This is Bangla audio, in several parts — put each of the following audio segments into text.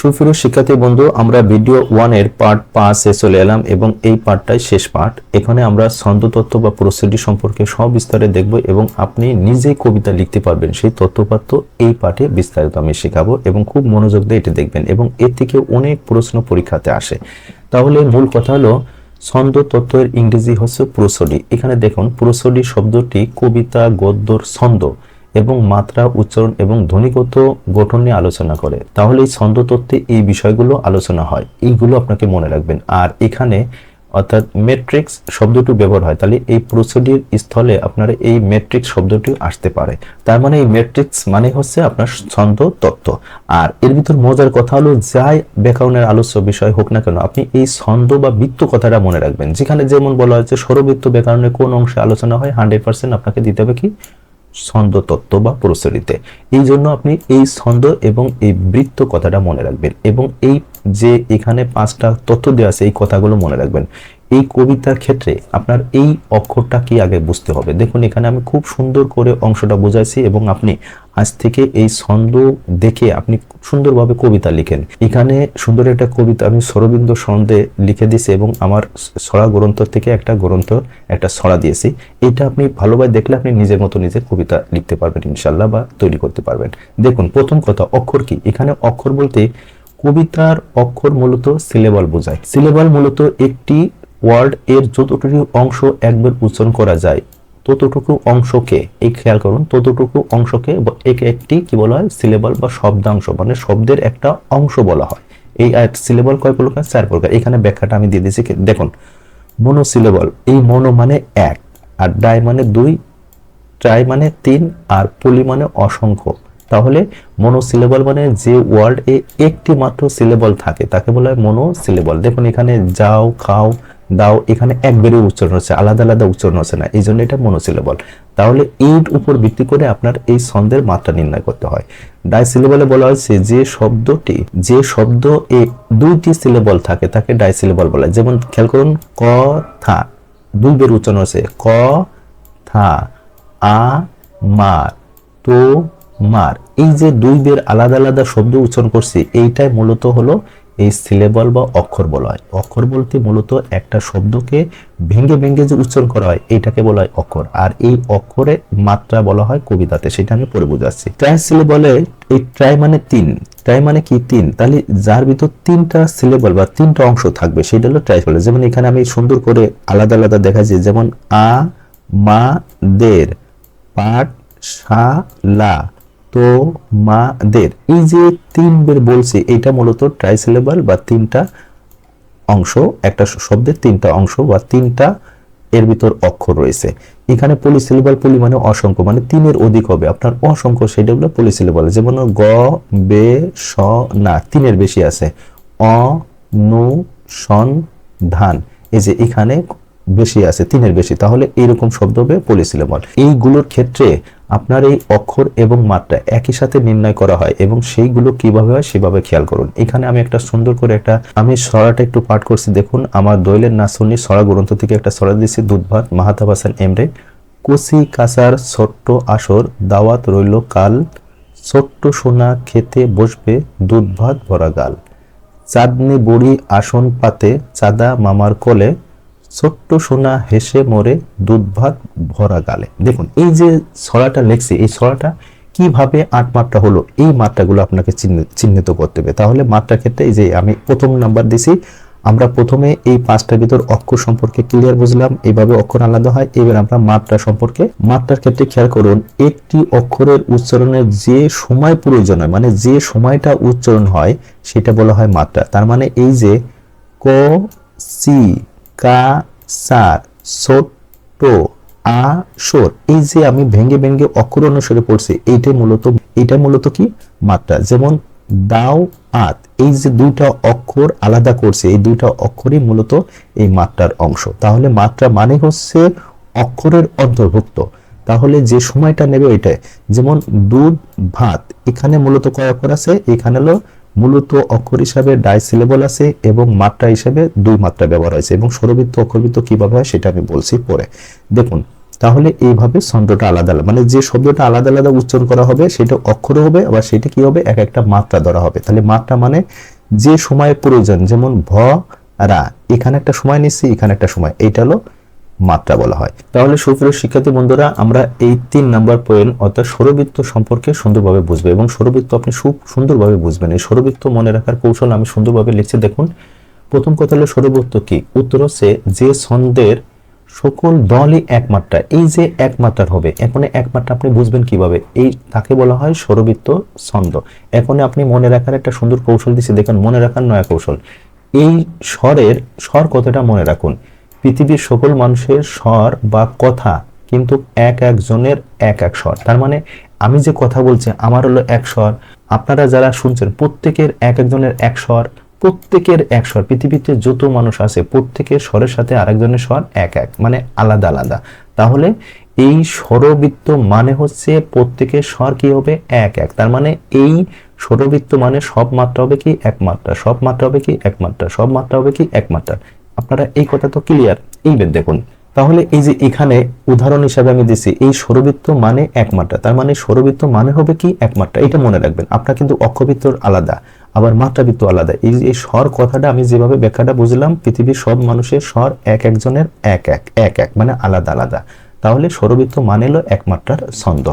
সুপ্রিয় শিক্ষার্থী বন্ধু, আমরা ভিডিও ওয়ানের পার্ট পাঁচে চলে এলাম এবং এই পার্টটাই শেষ পার্ট এখানে আমরা ছন্দ তত্ত্ব বা প্রসিডি সম্পর্কে সব বিস্তারে দেখব এবং আপনি নিজেই কবিতা লিখতে পারবেন। সেই তথ্যপাত্র এই পাঠে বিস্তারিত আমি শেখাবো এবং খুব মনোযোগ দিয়ে এটি দেখবেন এবং এর থেকে অনেক প্রশ্ন পরীক্ষাতে আসে। তাহলে মূল কথা হলো, ছন্দ তত্ত্বের ইংরেজি হচ্ছে প্রসডি এখানে দেখুন প্রসডি শব্দটি কবিতা, গদ্যর ছন্দ। এবং মাত্রা, উচ্চারণ এবং ধ্বনিগত গঠন নিয়ে আলোচনা করে। তাহলে এই ছন্দ তত্ত্বে এই বিষয়গুলো আলোচনা হয়। এইগুলো আপনাকে মনে রাখবেন। আর এখানে অর্থাৎ মেট্রিক্স শব্দটি ব্যবহার হয়। তাহলে এই প্রসিডির স্থলে আপনার এই মেট্রিক্স শব্দটি আসতে পারে। তার মানে এই মেট্রিক্স মানে হচ্ছে আপনার ছন্দ তত্ত্ব আর এর ভিতর মজার কথা হলো, যাই ব্যাকরণের আলোচ্য বিষয় হোক না কেন, আপনি এই ছন্দ বা বৃত্ত কথাটা মনে রাখবেন। যেখানে যেমন বলা হয়েছে স্বরবৃত্ত ব্যাকরণের কোন অংশে আলোচনা হয় হান্ড্রেড পার্সেন্ট আপনাকে দিতে হবে কি? ছন্দ তত্ত্ব বা প্রচলিতে এই জন্য আপনি এই ছন্দ এবং এই বৃত্ত কথাটা মনে রাখবেন এবং এই যে এখানে পাঁচটা তথ্য দেওয়া আছে, এই কথাগুলো মনে রাখবেন। এই কবিতার ক্ষেত্রে আপনার এই অক্ষরটা কি আগে বুঝতে হবে? দেখুন, এখানে আমি খুব সুন্দর করে অংশটা বোঝাইছি এবং আপনি আজ থেকে এই ছন্দ দেখে আপনি সুন্দরভাবে কবিতা লিখেন। এখানে সুন্দর একটা কবিতা আমি সরবিন্দ ছন্দে লিখে দিয়েছি এবং আমার ছড়া গ্রন্থ থেকে একটা গ্রন্থ, একটা ছড়া দিয়েছি। এটা আপনি ভালোভাবে দেখলে আপনি নিজের মতো নিজের কবিতা লিখতে পারবেন ইনশাল্লাহ বা তৈরি করতে পারবেন। দেখুন, প্রথম কথা, অক্ষর কি? এখানে অক্ষর বলতে কবিতার অক্ষর মূলত সিলেবল বোঝায়। সিলেবল মূলত একটি ওয়ার্ড এর যতটুকু অংশ একবার উচ্চারণ করা যায়, ততটুকু অংশকে, এই খেয়াল করুন, ততটুকু অংশকে একে একটি কি বলা হয়? সিলেবল বা শব্দাংশ মানে শব্দের একটা অংশ বলা হয়। এই সিলেবল কয় প্রকার? চার প্রকার। এখানে ব্যাখ্যাটা আমি দিয়ে দিয়েছি দেখুন মনো সিলেবল এই মনো মানে এক, আর ডাই মানে দুই, ট্রাই মানে তিন, আর পলি মানে অসংখ্য। তাহলে মনো সিলেবল মানে যে ওয়ার্ড এ একটি মাত্র সিলেবল থাকে, তাকে বলা হয় মনো সিলেবল দেখুন, এখানে যাও, খাও দাও, এখানে একবারে উচ্চারণ হচ্ছে, আলাদা আলাদা উচ্চারণ হচ্ছে না, এই জন্য এটা মনোসিলেবল তাহলে এর উপর ভিত্তি করে আপনার এই ছন্দের মাত্রা নির্ণয় করতে হয়। ডাইসিলেবলে বলা হয়েছে, যে শব্দটি, যে শব্দ এ দুইটি সিলেবল থাকে, তাকে ডাইসিলেবল বলা। হয় যেমন খেয়াল করুন, ক, থা, দুই বের উচ্চারণ হচ্ছে, ক, থা, আ, মার, তো, মার। এই যে দুই বের আলাদা আলাদা শব্দ উচ্চারণ করছি, এইটাই মূলত হলো এই সিলেবল বা অক্ষর বলা হয়। অক্ষর বলতে মূলত একটা শব্দকে ভেঙ্গে ভেঙ্গে যে উচ্চারণ করা হয়, এইটাকে বলা হয় অক্ষর। আর এই অক্ষরে মাত্রা বলা হয় কবিতাতে, সেটা আমি পরে বুঝাচ্ছি। ট্রাই সিলেবলে এই ট্রাই মানে তিন। ট্রাই মানে কি তিন? তাহলে যার ভিতর তিনটা সিলেবল বা তিনটা অংশ থাকবে, সেটা হলো ট্রাই বলে যেমন এখানে আমি সুন্দর করে আলাদা আলাদা দেখাচ্ছি, যেমন আ, মা, দের, পাট, সা, লা। তো মা দের এই যে তিন বের বলছি এটা মূলত ট্রাইসিলেবল বা তিনটা অংশ, একটা শব্দের তিনটা অংশ বা তিনটা এর ভিতর অক্ষর রয়েছে। এখানে পলিসিলেবল পলি মানে অসংখ্য মানে তিনের অধিক হবে। আপনার অসংখ্য সেটা হলো পলিসিলেবল যেমন গ, বে, স, না, তিনের বেশি আছে। অ, নু, সন, ধান। এই যে এখানে বেশি আছে, তিনের বেশি। তাহলে এইরকম শব্দ হবে পলিসিলেবল এইগুলোর ক্ষেত্রে আপনার এই অক্ষর এবং মাত্রা একই সাথে নির্ণয় করা হয় এবং সেইগুলো কীভাবে হয় সেভাবে খেয়াল করুন। এখানে আমি একটা সুন্দর করে একটা, আমি সরাটা একটু পাঠ করছি। দেখুন, আমার দৈলের নাসনি সরা গ্রন্থ থেকে একটা সরা দিচ্ছি দুধ ভাত মাহাতাব হাসান এমরে। কুসি কাসার ছোট্ট আসর, দাওয়াত রইল কাল। ছোট্ট সোনা খেতে বসবে দুধ ভাত ভরা গাল। চাঁদনি বুড়ি আসন পাতে, চাঁদা মামার কোলে। ছোট্ট সোনা হেসে মরে দুধ ভাত ভরা গালে। দেখুন, এই যে ছড়াটা লেখছি, এই ছড়াটা কীভাবে আট মাত্রা হলো, এই মাত্রাগুলো আপনাকে চিহ্নিত করতে হবে। তাহলে মাত্রার ক্ষেত্রে এই যে আমি প্রথম নাম্বার দিছি, আমরা প্রথমে এই পাঁচটার ভিতর অক্ষর সম্পর্কে ক্লিয়ার বুঝলাম এইভাবে অক্ষর আলাদা হয়, এবার আমরা মাত্রা সম্পর্কে, মাত্রার ক্ষেত্রে খেয়াল করুন, একটি অক্ষরের উচ্চারণের যে সময় প্রয়োজন হয় মানে যে সময়টা উচ্চারণ হয়, সেটা বলা হয় মাত্রা। তার মানে এই যে ক, সি কা, সার ছোট্ট আ, সর। এই যে আমি ভেঙ্গে ভেঙ্গে অক্ষর অনুসারে পড়ছি এইটাই মূলত এটা মূলত কি? মাত্রা। যেমন দাও, আত, এই যে দুইটা অক্ষর আলাদা করছে, এই দুইটা অক্ষরই মূলত এই মাত্রার অংশ। তাহলে মাত্রা মানে হচ্ছে অক্ষরের অন্তর্ভুক্ত। তাহলে যে সময়টা নেবে ওইটাই। যেমন দুধ, ভাত, এখানে মূলত কয় অক্ষর আছে? এখানে হলো মূলত অক্ষর হিসাবে ডাইসিলেবল আছে এবং মাত্রা হিসাবে দুই মাত্রা ব্যবহার হয়েছে এবং স্বরবৃত্ত, অক্ষরবৃত্ত কীভাবে হয় সেটা আমি বলছি পরে। দেখুন, তাহলে এইভাবে ছন্দটা আলাদা আলাদা। মানে যে শব্দটা আলাদা আলাদা উচ্চারণ করা হবে, সেটা অক্ষর হবে, আবার সেটা কি হবে? এক একটা মাত্রা ধরা হবে। তাহলে মাত্রা মানে যে সময় প্রয়োজন, যেমন ভ, রা। এখানে একটা সময় নিচ্ছি, এখানে একটা সময়। এইটা হলো মাত্রা বলা হয়। তাহলে সুপ্রিয় শিক্ষার্থী বন্ধুরা, আমরা এই তিন নাম্বার পয়েন্ট অর্থাৎ সৌরবৃত্ত সম্পর্কে সুন্দরভাবে বুঝবে এবং স্বরবৃত্ত আপনি খুব সুন্দরভাবে বুঝবেন। এই সৌরবৃত্ত মনে রাখার কৌশল আমি সুন্দরভাবে লিখছি। দেখুন, প্রথম কথা হলো স্বরবৃত্ত কি? উত্তর হচ্ছে যে ছন্দের সকল দলই একমাত্রা। এই যে একমাত্রার হবে, এখন একমাত্রা আপনি বুঝবেন কীভাবে? এই তাকে বলা হয় সৌরবৃত্ত ছন্দ। এখন আপনি মনে রাখার একটা সুন্দর কৌশল দিচ্ছে। দেখুন, মনে রাখার নয়া কৌশল। এই স্বরের, স্বর কথাটা মনে রাখুন। পৃথিবীর সকল মানুষের স্বর বা কথা কিন্তু এক একজনের এক এক স্বর। তার মানে আমি যে কথা বলছি, আমার হলো এক স্বর। আপনারা যারা শুনছেন, প্রত্যেকের এক একজনের এক স্বর, প্রত্যেকের এক স্বর। পৃথিবীতে যত মানুষ আছে, প্রত্যেকের স্বরের সাথে আরেকজনের স্বর এক এক মানে আলাদা আলাদা। তাহলে এই স্বরবৃত্ত মানে হচ্ছে প্রত্যেকের স্বর কি হবে? এক এক। তার মানে এই স্বরবৃত্ত মানে সব মাত্রা হবে কি? এক মাত্রা সব মাত্রা হবে কি? এক মাত্রা সব মাত্রা হবে কি? এক মাত্রা আপনারা এই কথা তো ক্লিয়ার এইবার দেখুন। তাহলে এই যে এখানে উদাহরণ হিসাবে আমি দিচ্ছি এই স্বরবৃত্ত মানে একমাত্রা। তার মানে স্বরবৃত্ত মানে হবে কি? একমাত্রা। এটা মনে রাখবেন, আপনার কিন্তু অক্ষবৃত্ত আলাদা, আবার মাত্রাবৃত্ত আলাদা। এই যে স্বর কথাটা আমি যেভাবে ব্যাখ্যাটা বুঝলাম, পৃথিবীর সব মানুষের স্বর এক একজনের এক এক এক এক মানে আলাদা আলাদা। তাহলে স্বরবৃত্ত মানে হলো একমাত্রার ছন্দ।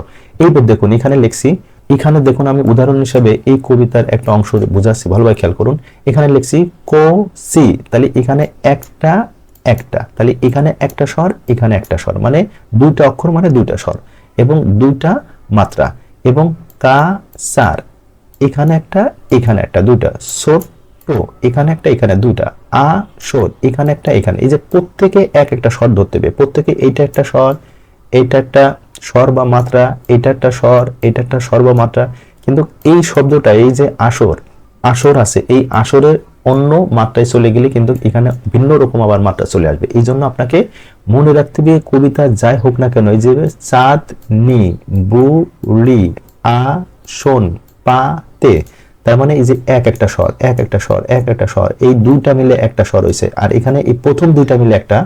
এইবার দেখুন, এখানে লিখছি এখানে দেখুন আমি উদাহরণ হিসাবে এই কবিতার একটা অংশ বোঝাচ্ছি, ভালোভাবে খেয়াল করুন। এখানে লিখছি কো, সি, তাহলে এখানে একটা একটা। তাহলে এখানে একটা স্বর, এখানে একটা স্বর মানে দুইটা অক্ষর মানে দুইটা স্বর, এবং দুইটা মাত্রা, এবং কা, সার। এখানে একটা এখানে একটা, দুইটা। সোর টো এখানে একটা, এখানে দুইটা। আ, সোর, এখানে একটা, এখানে। এই যে প্রত্যেকে এক একটা স্বর ধরতে হবে, প্রত্যেকে এইটা একটা স্বর, এইটা একটা স্বর বা মাত্রা, এটা একটা স্বর, এটা একটা স্বর বা মাত্রা। কিন্তু এই শব্দটা, এই যে আসর আসর আছে, এই আসরের অন্য মাত্রায় চলে গেলে কিন্তু এখানে ভিন্ন রকম আবার মাত্রা চলে আসবে। এই জন্য আপনাকে মনে রাখতে হবে, কবিতা যাই হোক না কেন, এই যে চাঁদ নি, বু, লি, আ, শোন, পা, তে, তার মানে এই যে এক একটা স্বর, এক একটা স্বর, এক একটা স্বর, এই দুইটা মিলে একটা স্বর হয়েছে আর এখানে এই প্রথম দুইটা মিলে একটা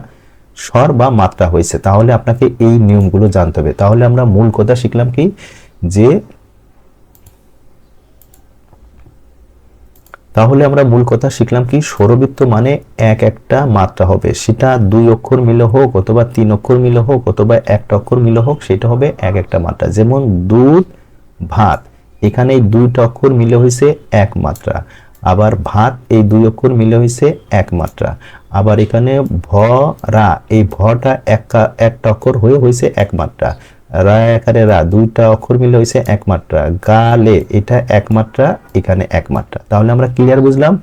স্বর বা মাত্রা হয়েছে, তাহলে আপনাকে এই নিয়মগুলো জানতে হবে। তাহলে আমরা মূল কথা শিখলাম কি? যে তাহলে আমরা মূল কথা শিখলাম কি? স্বরবৃত্ত মানে এক একটা মাত্রা হবে। সেটা দুই অক্ষর মিলে হোক অথবা তিন অক্ষর মিলে হোক অথবা একটা অক্ষর মিলে হোক, সেটা হবে এক একটা মাত্রা। যেমন দুধ, ভাত, এখানে দুইটা অক্ষর মিলে হয়েছে এক মাত্রা। আবার ভাত এই দুই অক্ষর মিলে হয়েছে এক মাত্রা আবার এখানে ভ, রা, এই ভটা একটা অক্ষর হয়ে হয়েছে এক মাত্রা রা একারে রা, দুইটা অক্ষর মিলে হয়েছে এক মাত্রা গালে এটা এক মাত্রা এখানে এক মাত্রা তাহলে আমরা ক্লিয়ার বুঝলাম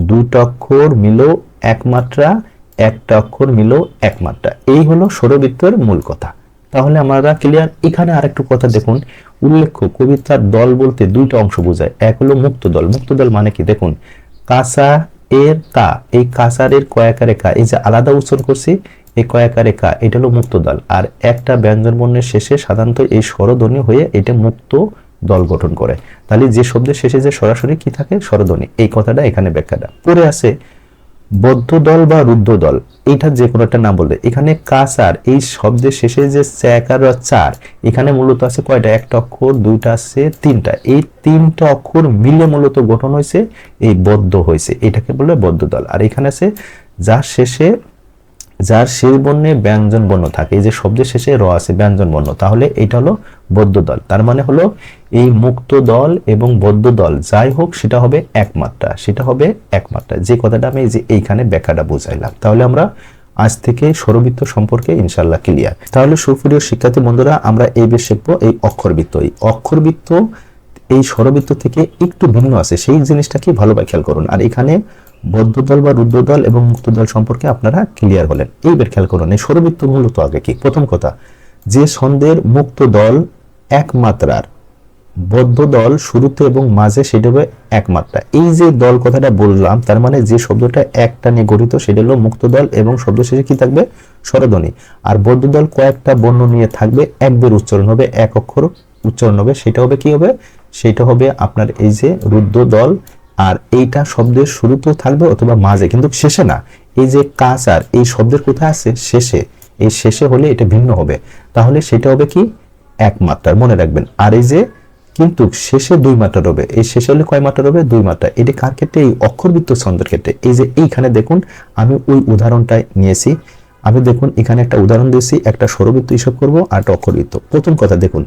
দুইটা অক্ষর মিলো এক মাত্রা একটা অক্ষর মিলো এক মাত্রা এই হলো স্বরবৃত্তের মূল কথা। তাহলে আমরা ক্লিয়ার এখানে আরেকটু কথা দেখুন। উল্লেখ্য, কবিতার দল বলতে দুইটা অংশ বোঝায়। এক হলো মুক্ত দল। মুক্ত দল মানে কি? দেখুন কাঁচা এর কা, এই কাঁচারের কয়াকারে কা এই যে আলাদা উচ্চারণ করছি, এই কয়াকারে কা, এটা হলো মুক্ত দল। আর একটা ব্যঞ্জন বর্ণের শেষে সাধারণত এই স্বরধ্বনি হয়ে এটা মুক্ত দল গঠন করে। তাহলে যে শব্দের শেষে যে সরাসরি কি থাকে? স্বরধ্বনি। এই কথাটা এখানে ব্যাখ্যাটা। পরে আছে বদ্ধ দল বা রুদ্ধ দল এইটা যে কোনো একটা নাম বলবে। এখানে কাসার এই শব্দের শেষে যে চ্যাকার চার, এখানে মূলত আছে কয়টা? একটা অক্ষর, দুইটা আছে তিনটা। এই তিনটা অক্ষর মিলে মূলত গঠন হয়েছে, এই বদ্ধ হয়েছে। এটাকে বলে বদ্ধ দল আর এখানে আছে, যার শেষে, যার শেষ বর্ণে ব্যঞ্জন বর্ণ থাকে। এই যে শব্দের শেষে র আছে, ব্যঞ্জন বর্ণ। তাহলে এটা হলো বদ্ধ দল। তার মানে হলো এই মুক্ত দল এবং বদ্ধ দল যাই হোক, সেটা হবে একমাত্রা, সেটা হবে একমাত্রা। যে কথাটা আমি যে এইখানে ব্যাখ্যাটা বুঝাইলাম। তাহলে আমরা আজ থেকে স্বরবৃত্ত সম্পর্কে ইনশাল্লাহ ক্লিয়ার তাহলে সুপ্রিয় শিক্ষার্থী বন্ধুরা, আমরা এই বেশ শিখব এই অক্ষরবৃত্ত। এই অক্ষরবৃত্ত, এই স্বরবৃত্ত থেকে একটু ভিন্ন আছে। সেই জিনিসটাকে ভালোভাবে খেয়াল করুন। আর এখানে বদ্ধ দল বা রুদ্র দল এবং মুক্ত দল সম্পর্কে আপনারা ক্লিয়ার হলেন। এইবার খেয়াল করুন, এই স্বরবৃত্ত মূলত আগে কি? প্রথম কথা, যে ছন্দের মুক্ত দল এক মাত্রার বদ্ধ দল শুরুতে এবং মাঝে সেটা হবে একমাত্রা। এই যে দল কথাটা বললাম, তার মানে যে শব্দটা একটা নিয়ে গঠিত, সেটা হলো মুক্ত দল এবং শব্দ শেষে কি থাকবে? স্বরধ্বনি। আর বদ্ধ দল কয়েকটা বর্ণ নিয়ে থাকবে একবার উচ্চারণ হবে, এক অক্ষর উচ্চারণ হবে, সেটা হবে কি হবে? সেটা হবে আপনার এই যে রুদ্র দল, আর এইটা শব্দের শুরুতেও থাকবে অথবা মাঝে, কিন্তু শেষে না। এই যে কাজ আর এই শব্দের কোথায় আছে? শেষে। এই শেষে হলে এটা ভিন্ন হবে। তাহলে সেটা হবে কি? এক মাত্রার মনে রাখবেন। আর এই যে, কিন্তু শেষে দুই মাত্রার হবে এই শেষে হলে কয় মাত্রার হবে দুই মাত্রা। এটি কার ক্ষেত্রে? এই অক্ষরবৃত্ত ছন্দের ক্ষেত্রে। এই যে এইখানে দেখুন, আমি ওই উদাহরণটাই নিয়েছি। আমি দেখুন, এখানে একটা উদাহরণ দিয়েছি, একটা সরবৃত্ত হিসাব করব, আর একটা অক্ষরবৃত্ত। প্রথম কথা দেখুন,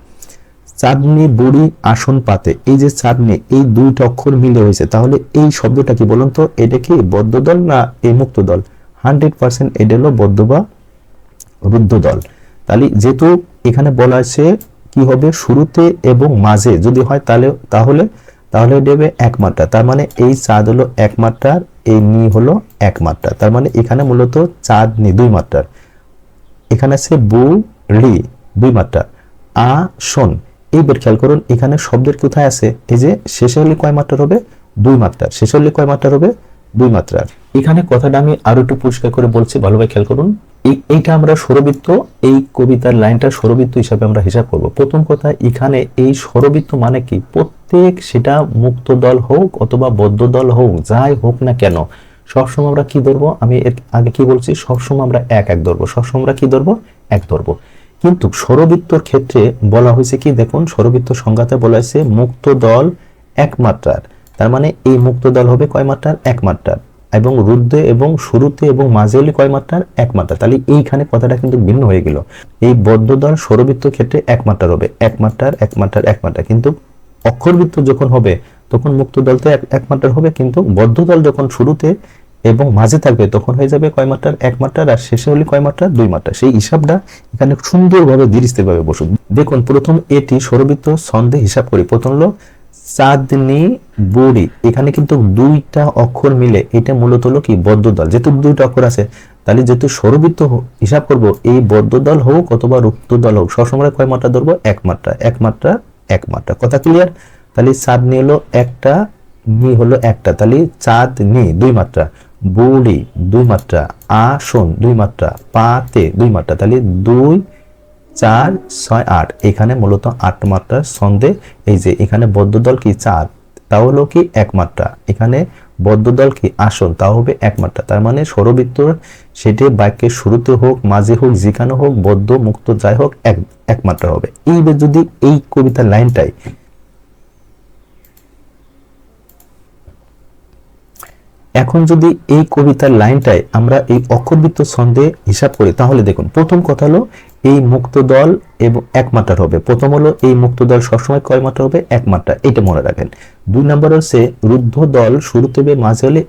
চাঁদনি বুড়ি আসন পাতে। এই যে চাঁদনি, এই দুইটা অক্ষর মিলে হয়েছে। তাহলে এই শব্দটা কি বলুন তো? এটা কি বদ্ধ দল না এই মুক্ত দল? হান্ড্রেড পার্সেন্ট এটা হলো বদ্ধ বা রুদ্ধ দল তাহলে যেহেতু এখানে বলা আছে কি হবে শুরুতে এবং মাঝে, যদি হয় তাহলে তাহলে তাহলে দেবে এক মাত্রা তার মানে এই চাঁদ হলো এক মাত্রার এই নি হলো এক মাত্রা তার মানে এখানে মূলত চাঁদ নি, দুই মাত্রার এখানে আছে বু, রি, দুই মাত্রা। আ, শোন, এইবার খেয়াল করুন, এখানে শব্দের কোথায় আছে? এই যে শেষে হলে কয় মাত্রার হবে দুই মাত্রার শেষে হলে কয় মাত্রার হবে দুই মাত্রার এখানে কথাটা আমি আরও একটু পরিষ্কার করে বলছি ভালোভাবে খেয়াল করুন। এই এইটা আমরা স্বরবৃত্ত এই কবিতার লাইনটা স্বরবৃত্ত হিসাবে আমরা হিসাব করব। প্রথম কথা, এখানে এই স্বরবৃত্ত মানে কি? প্রত্যেক সেটা মুক্ত দল হোক অথবা বদ্ধ দল হোক, যাই হোক না কেন, সবসময় আমরা কি ধরবো? আমি এর আগে কি বলছি? সবসময় আমরা এক এক ধরবো। সবসময় আমরা কি ধরবো? এক ধরবো। কিন্তু স্বরবৃত্তর ক্ষেত্রে বলা হয়েছে কি? দেখুন স্বরবৃত্ত সংজ্ঞাতে বলা হয়েছে মুক্ত দল এক মাত্রার। তার মানে এই মুক্ত দল হবে কয় মাত্রার? এক মাত্রার। এবং রুদ্ধে এবং শুরুতে এবং মাঝে হলে কয় মাত্রার? এক মাত্রা তাহলে এইখানে কথাটা কিন্তু ভিন্ন হয়ে গেল। এই বদ্ধ দল স্বরবৃত্ত ক্ষেত্রে এক মাত্রার হবে। এক মাত্রার এক মাত্রার, এক মাত্রা কিন্তু অক্ষরবৃত্ত যখন হবে, তখন মুক্ত দল তো এক মাত্রার হবে। কিন্তু বদ্ধ দল যখন শুরুতে এবং মাঝে থাকবে, তখন হয়ে যাবে কয় মাত্রার? এক মাত্রার। আর শেষে হলে কয় মাত্রার? দুই মাত্রা সেই হিসাবটা এখানে সুন্দরভাবে ভাবে বসুন। দেখুন, প্রথম এটি স্বরবৃত্ত ছন্দে হিসাব করি। প্রথম হলো চাঁদনি, বুড়ি, এখানে কিন্তু দুইটা অক্ষর মিলে এটা মূলত হলো কি বদ্ধ দল যেহেতু দুইটা অক্ষর আছে, তাহলে যেহেতু স্বরবৃত্ত হিসাব করব, এই বদ্ধ দল হোক অথবা রুক্ত দল হোক, সবসময় কয় মাত্রা ধরবো? এক মাত্রা এক মাত্রা এক মাত্রা। কথা ক্লিয়ার তাহলে চাঁদনি হলো একটা, নি হলো একটা, তাহলে চাঁদ নি দুই মাত্রা, বুড়ি দুই মাত্রা, আসন দুই মাত্রা, পাতে দুই মাত্রা, তাহলে দুই চার, ছয়, আট। এখানে মূলত আট মাত্রার ছন্দে, এই যে এখানে বদ্ধ দল কি চার তাও হলো কি এক মাত্রা। এখানে বদ্ধ দল কি আসন তাও হবে এক মাত্রা। তার মানে স্বরবৃত্ত সেটি বাক্যের শুরুতে হোক, মাঝে হোক, যেখানে হোক, বদ্ধ, মুক্ত, যাই হোক, এক এক মাত্রা হবে। এইবার যদি এই কবিতার লাইনটাই এখন যদি এই কবিতার লাইনটাই আমরা এই অক্ষরবৃত্ত ছন্দে হিসাব করি, তাহলে দেখুন, প্রথম কথা হলো এই মুক্ত দল এবং এক মাত্রার হবে। প্রথম হলো এই মুক্ত দল সবসময় কয় মাত্রা হবে? এক মাত্রা। এটা মনে রাখেন। দুই নম্বর হচ্ছে রুদ্ধ দল শুরুতে হবে মাঝে হলে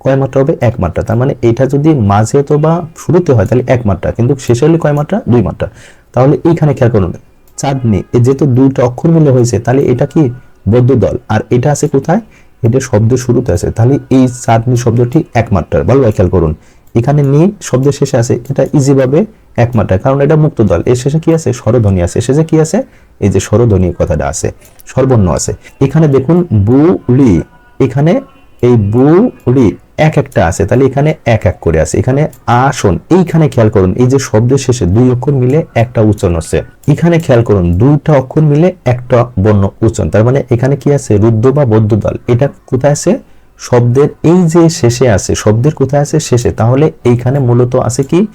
কয় মাত্রা হবে? এক মাত্রা। তার মানে এটা যদি মাঝে তো বা শুরুতে হয়, তাহলে এক মাত্রা। কিন্তু শেষে হলে কয় মাত্রা? দুই মাত্রা। তাহলে এইখানে খেয়াল করুন, চাঁদনি, এ যেহেতু দুইটা অক্ষর মিলে হয়েছে, তাহলে এটা কি? বৌদ্ধ দল। আর এটা আছে কোথায়? এটা শব্দ শুরুতে আছে। তাহলে এই চাঁদনি শব্দটি এক মাত্রার। ভালো খেয়াল করুন। এখানে নি শব্দের শেষে আছে। এটা ইজি ভাবে এক কারণ এটা মুক্ত দল। এর শেষে কি আছে? স্বরধ্বনি আছে। শেষে কি আছে? এই যে স্বরধ্বনি কথাটা আছে। স্বরবর্ণ আছে। এখানে দেখুন বু লি এখানে এই বু লি এক একটা আছে। তাহলে এখানে এক এক করে আছে। এখানে আসন এইখানে খেয়াল করুন, এই যে শব্দের শেষে দুই অক্ষর মিলে একটা উচ্চারণ আছে এখানে খেয়াল করুন, দুইটা অক্ষর মিলে একটা বর্ণ উচ্চারণ। তার মানে এখানে কি আছে? রুদ্র বা বদ্ধ দল। এটা কোথায় আছে? শব্দের এই যে শেষে আছে, শব্দের কোথায় আছে? শেষে। তাহলে এইখানে মূলত আছে কি?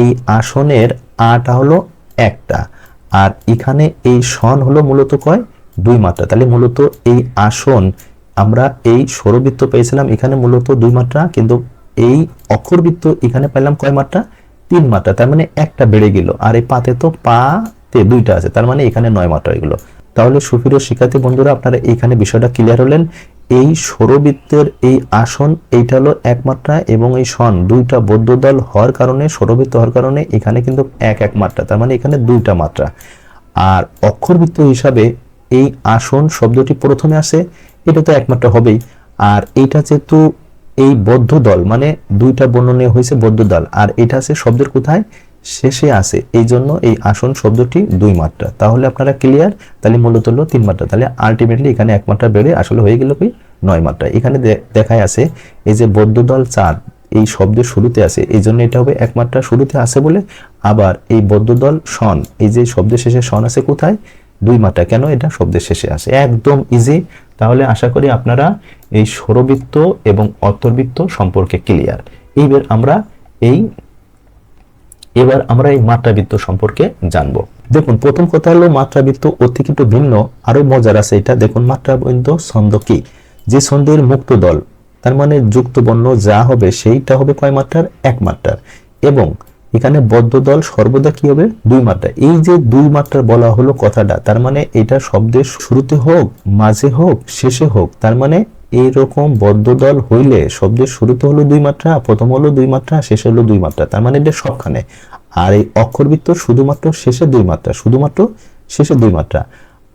এই আসনের আটা হলো একটা, আর এখানে এই সন হলো মূলত কয়? দুই মাত্রা। তাহলে মূলত এই আসন, আমরা এই সৌরবৃত্ত পেয়েছিলাম এখানে মূলত দুই মাত্রা, কিন্তু এই অক্ষরবৃত্ত এখানে পেলাম কয় মাত্রা? তিন মাত্রা। তার মানে একটা বেড়ে গেল। আর এই পাতে তো পা তে দুইটা আছে, তার মানে এখানে নয় মাত্রা এগুলো তাহলে সুফির শিক্ষার্থী বন্ধুরা, আপনারা এখানে বিষয়টা ক্লিয়ার হলেন। এই সৌরবৃত্তের এই আসন, এইটা হলো একমাত্রা এবং এই সন দুইটা বৌদ্ধ দল হওয়ার কারণে, সৌরবৃত্ত হওয়ার কারণে এখানে কিন্তু এক এক মাত্রা তার মানে এখানে দুইটা মাত্রা। আর অক্ষরবৃত্ত হিসাবে এই আসন শব্দটি প্রথমে আসে, এটা তো একমাত্রা হবেই। আর এইটা যেহেতু এই বৌদ্ধ দল মানে দুইটা বর্ণনীয় হয়েছে বৌদ্ধ দল, আর এটা আছে শব্দের কোথায়? শেষে আসে এই জন্য এই আসন শব্দটি দুই মাত্রা। তাহলে আপনারা ক্লিয়ার তাহলে মূলত হলো তিন মাত্রা। তাহলে আলটিমেটলি এখানে এক মাত্রা বেড়ে আসলে হয়ে গেল কি? নয় মাত্রা। এখানে দেখায় আছে, এই যে বদ্ধ দল চার, এই শব্দের শুরুতে আছে। এই জন্য এটা হবে এক মাত্রা শুরুতে আছে বলে। আবার এই বদ্ধ দল সন, এই যে শব্দের শেষে সন আছে কোথায়? দুই মাত্রা। কেন? এটা শব্দের শেষে আসে একদম ইজি তাহলে আশা করি আপনারা এই স্বরবৃত্ত এবং অর্থবৃত্ত সম্পর্কে ক্লিয়ার এইবার আমরা এই এবার আমরা এই মাত্রাবৃত্ত সম্পর্কে জানব। দেখুন, প্রথম কথা হলো মাত্রাবৃত্ত অতি কিন্তু ভিন্ন, আরও মজার আছে এটা। দেখুন, মাত্রাবৃত্ত ছন্দ কি? যে ছন্দের মুক্ত দল, তার মানে যুক্ত বর্ণ যা হবে সেইটা হবে কয় মাত্রার? এক মাত্রার। এবং এখানে বদ্ধ দল সর্বদা কি হবে? দুই মাত্রা এই যে দুই মাত্রা বলা হলো কথাটা, তার মানে এটা শব্দের শুরুতে হোক, মাঝে হোক, শেষে হোক, তার মানে এইরকম বদ্ধ দল হইলে শব্দের শুরুতে হলো দুই মাত্রা, প্রথম হলো দুই মাত্রা, শেষে হলো দুই মাত্রা। তার মানে এটা সবখানে। আর এই অক্ষরবৃত্ত শুধুমাত্র শেষে দুই মাত্রা, শুধুমাত্র শেষে দুই মাত্রা।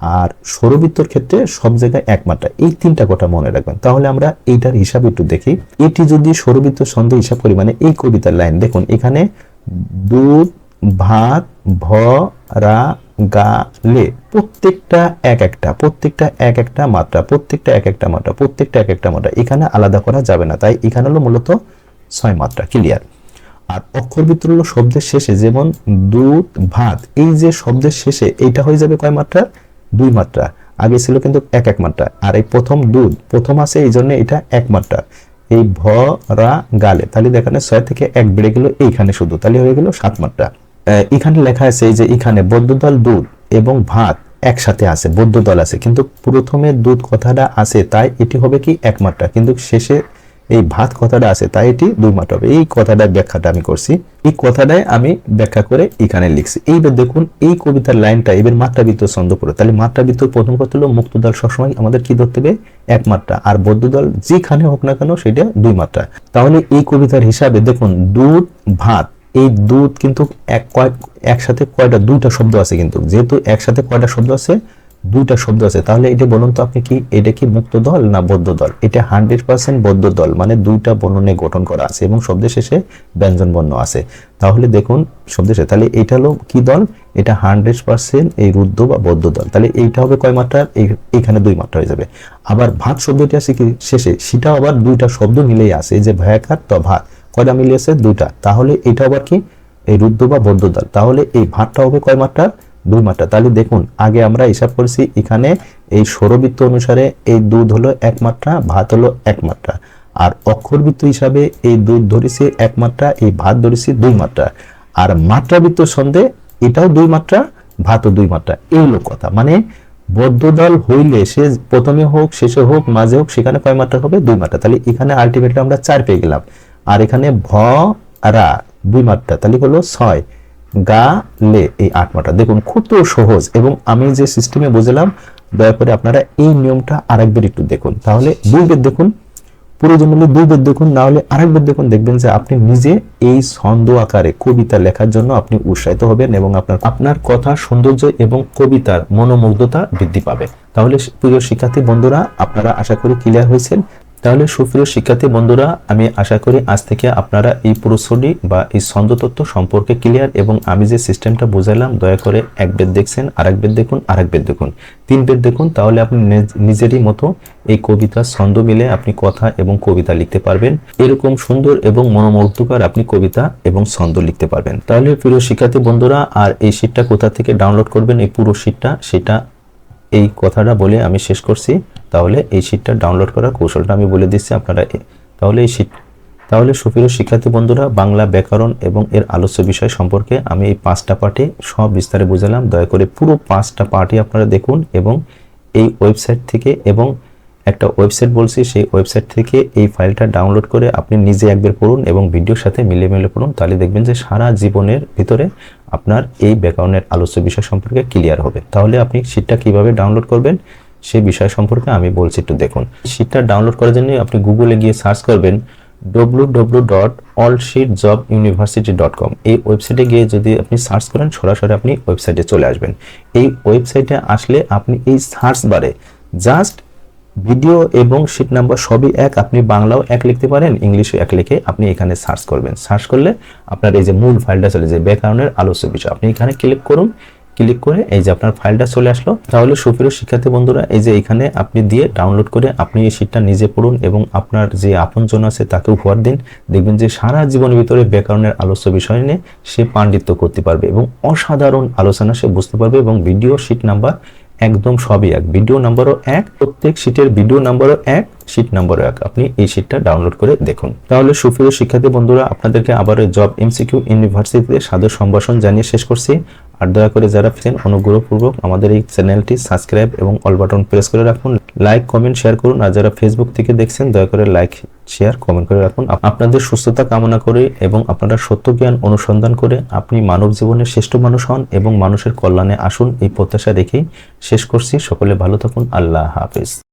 আর সৌরবৃত্তর ক্ষেত্রে সব জায়গায় এক মাত্রা। এই তিনটা কথা মনে রাখবেন। তাহলে আমরা এইটার হিসাব একটু দেখি। এটি যদি সৌরবৃত্ত ছন্দ হিসাব করি মানে এই কবিতার লাইন। দেখুন, এখানে দুধ ভাত, ভ, রা, গা, লে। প্রত্যেকটা এক একটা, প্রত্যেকটা এক একটা মাত্রা, প্রত্যেকটা এক একটা মাত্রা, প্রত্যেকটা এক একটা মাত্রা। এখানে আলাদা করা যাবে না, তাই এখানে হলো মূলত ছয় মাত্রা, ক্লিয়ার। আর অক্ষরবৃত্ত হলো শব্দের শেষে, যেমন দুধ, ভাত, এই যে শব্দের শেষে, এইটা হয়ে যাবে কয় মাত্রা? দুই মাত্রা। আগে ছিল কিন্তু এক এক মাত্রা। আর এই প্রথম দুধ, প্রথম আছে এই জন্য এটা এক মাত্রা। এই ভ, রা গালে তাহলে দেখানে ছয় থেকে এক বেড়ে গেল এইখানে শুধু। তাহলে হয়ে গেল সাত মাত্রা। এখানে লেখা আছে যে এখানে বৌদ্ধ দল দুধ এবং ভাত একসাথে আছে বৌদ্ধ দল আছে। কিন্তু প্রথমে দুধ কথাটা আছে, তাই এটি হবে কি এক মাত্রা কিন্তু শেষে এই ভাত কথাটা আছে, তাই এটি দুই মাত্রা হবে। এই কথাটার ব্যাখ্যাটা আমি করছি। এই কথাটাই আমি ব্যাখ্যা করে এখানে লিখছি। এইবার দেখুন, এই কবিতার লাইনটা এবার মাত্রাবৃত্ত পড়ে। তাহলে মাত্রাবৃত্ত প্রথম কথা হলো মুক্ত দল সবসময় আমাদের কি ধরতে হবে? এক মাত্রা আর বৌদ্ধ দল যেখানে হোক না কেন, সেটা দুই মাত্রা তাহলে এই কবিতার হিসাবে দেখুন, দুধ, ভাত এই দুধ কিন্তু এক কয়, একসাথে কয়টা, দুইটা শব্দ আছে কিন্তু। যেহেতু একসাথে কয়টা শব্দ আছে, দুইটা শব্দ আছে, তাহলে এটা বলুন তো আপনি কি, এটা কি মুক্ত দল না বদ্ধ দল? এটা হান্ড্রেড পার্সেন্ট বদ্ধ দল মানে দুইটা বর্ণনে গঠন করা আছে এবং শব্দের শেষে ব্যঞ্জন বর্ণ আছে। তাহলে দেখুন শব্দের শেষে, তাহলে এটা হলো কি দল? এটা হান্ড্রেড পার্সেন্ট এই রুদ্ধ বা বদ্ধ দল। তাহলে এইটা হবে কয় মাত্রা এই- এইখানে দুই মাত্রা হয়ে যাবে। আবার ভাত শব্দটি আছে কি শেষে? সেটাও আবার দুইটা শব্দ মিলেই আছে যে ভয়াকার তো ভাত কয়টা মিলিয়েছে দুইটা। তাহলে এটা আবার কি? এই রুদ্র বা বদ্ধ দল তাহলে এই ভাতটা হবে কয় মাত্রা? দুই মাত্রা। তাহলে দেখুন, আগে আমরা হিসাব করেছি, এখানে এই সৌরবৃত্ত অনুসারে এই দুধ হলো এক মাত্রা, ভাত হলো এক মাত্রা। আর অক্ষরবৃত্ত হিসাবে এই দুধ ধরেছি এক মাত্রা, এই ভাত ধরেছি দুই মাত্রা। আর মাত্রাবৃত্ত সন্ধে, এটাও দুই মাত্রা, ভাতও দুই মাত্রা। এই হলো কথা। মানে বদ্ধ দল হইলে সে প্রথমে হোক, শেষে হোক, মাঝে হোক, সেখানে কয় মাত্রা হবে? দুই মাত্রা। তাহলে এখানে আলটিমেটলি আমরা চার পেয়ে গেলাম। আর এখানে ভ, রা, দুই মাত্রা, তাহলে হলো ছয়। গা, লে, এই আট মাত্রা। দেখুন, কত সহজ এবং আমি যে সিস্টেমে বুঝলাম, দয়া করে আপনারা এই নিয়মটা আরেকবার একটু দেখুন। তাহলে দুই বেদ দেখুন, প্রয়োজন হলে বেদ দেখুন, না হলে আরেকবার দেখুন, দেখবেন যে আপনি নিজে এই ছন্দ আকারে কবিতা লেখার জন্য আপনি উৎসাহিত হবেন এবং আপনার আপনার কথা সৌন্দর্য এবং কবিতার মনোমুগ্ধতা বৃদ্ধি পাবে। তাহলে প্রিয় শিক্ষার্থী বন্ধুরা, আপনারা আশা করি ক্লিয়ার হয়েছেন। তাহলে সুপ্রিয় শিক্ষার্থী বন্ধুরা, আমি আশা করি আজ থেকে আপনারা এই পুরুষটি বা এই ছন্দতত্ত্ব সম্পর্কে ক্লিয়ার এবং আমি যে সিস্টেমটা বোঝালাম, দয়া করে এক বেদ দেখছেন, আরেক বেদ দেখুন, আরেক বেদ দেখুন। তিন বেদ দেখুন, তাহলে আপনি নিজ- নিজেরই মতো এই কবিতা ছন্দ মিলে আপনি কথা এবং কবিতা লিখতে পারবেন। এরকম সুন্দর এবং মনোমুগ্ধকর আপনি কবিতা এবং ছন্দ লিখতে পারবেন। তাহলে প্রিয় শিক্ষার্থী বন্ধুরা, আর এই শীটটা কোথা থেকে ডাউনলোড করবেন, এই পুরো শীটটা সেটা এই কথাটা বলে আমি শেষ করছি। তাহলে এই শীটটা ডাউনলোড করার কৌশলটা আমি বলে দিচ্ছি আপনারা তাহলে এই শীট তাহলে সুপ্রিয় শিক্ষার্থী বন্ধুরা, বাংলা ব্যাকরণ এবং এর আলোচ্য বিষয় সম্পর্কে আমি এই পাঁচটা পার্টে সব বিস্তারে বুঝালাম। দয়া করে পুরো পাঁচটা পার্টি আপনারা দেখুন এবং এই ওয়েবসাইট থেকে এবং একটা ওয়েবসাইট বলছি, সেই ওয়েবসাইট থেকে এই ফাইলটা ডাউনলোড করে আপনি নিজে একবার পড়ুন এবং ভিডিওর সাথে মিলে মিলে পড়ুন, তাহলে দেখবেন যে সারা জীবনের ভিতরে আপনার এই ব্যাকরণের আলোচ্য বিষয় সম্পর্কে ক্লিয়ার হবে। তাহলে আপনি শীটটা কীভাবে ডাউনলোড করবেন, সেই বিষয় সম্পর্কে আমি বলছি একটু দেখুন। শীটটা ডাউনলোড করার জন্য আপনি গুগলে গিয়ে সার্চ করবেন W W dot all sheet job university dot com এই ওয়েবসাইটে গিয়ে যদি আপনি সার্চ করেন, সরাসরি আপনি ওয়েবসাইটে চলে আসবেন। এই ওয়েবসাইটে আসলে আপনি এই সার্চ বারে জাস্ট ভিডিও এবং শিট নাম্বার সবই এক, আপনি বাংলাও এক লিখতে পারেন, ইংলিশও এক লিখে আপনি এখানে সার্চ করবেন। সার্চ করলে আপনার এই যে মূল ফাইলটা চলে যায়, ব্যাকরণের আলোচ্য বিষয়। আপনি এখানে ক্লিক করুন, ক্লিক করে এই যে আপনার ফাইলটা চলে আসলো। তাহলে সুপ্রিয় শিক্ষার্থী বন্ধুরা, এই যে এখানে আপনি দিয়ে ডাউনলোড করে আপনি এই শীটটা নিজে পড়ুন এবং আপনার যে আপনজন আছে তাকে উপহার দিন। দেখবেন যে সারা জীবনের ভিতরে ব্যাকরণের আলোচ্য বিষয় নিয়ে সে পাণ্ডিত্য করতে পারবে এবং অসাধারণ আলোচনা সে বুঝতে পারবে এবং ভিডিও শীট নাম্বার একদম সবই এক। ভিডিও নাম্বারও এক। প্রত্যেক শীটের ভিডিও নাম্বারও এক। শীট নম্বর এক। আপনি এই শীটটা ডাউনলোড করে দেখুন। তাহলে সুপ্রিয় শিক্ষার্থী বন্ধুরা, আপনাদেরকে আবার জব এমসিকিউ ইউনিভার্সিটিতে সাদর সম্ভাষণ জানিয়ে শেষ করছি। আর দয়া করে যারা ফ্রেন অনুগ্রহপূর্বক আমাদের এই চ্যানেলটি সাবস্ক্রাইব এবং অল বাটন প্রেস করে রাখুন। লাইক কমেন্ট শেয়ার করুন। আর যারা ফেসবুক থেকে দেখছেন, দয়া করে লাইক শেয়ার কমেন্ট করে রাখুন। আপনাদের সুস্থতা কামনা করে এবং আপনারা সত্য জ্ঞান অনুসন্ধান করে আপনি মানব জীবনের শ্রেষ্ঠ মানুষ হন এবং মানুষের কল্যাণে আসুন এই প্রত্যাশা রেখেই শেষ করছি। সকলে ভালো থাকুন। আল্লাহ হাফেজ।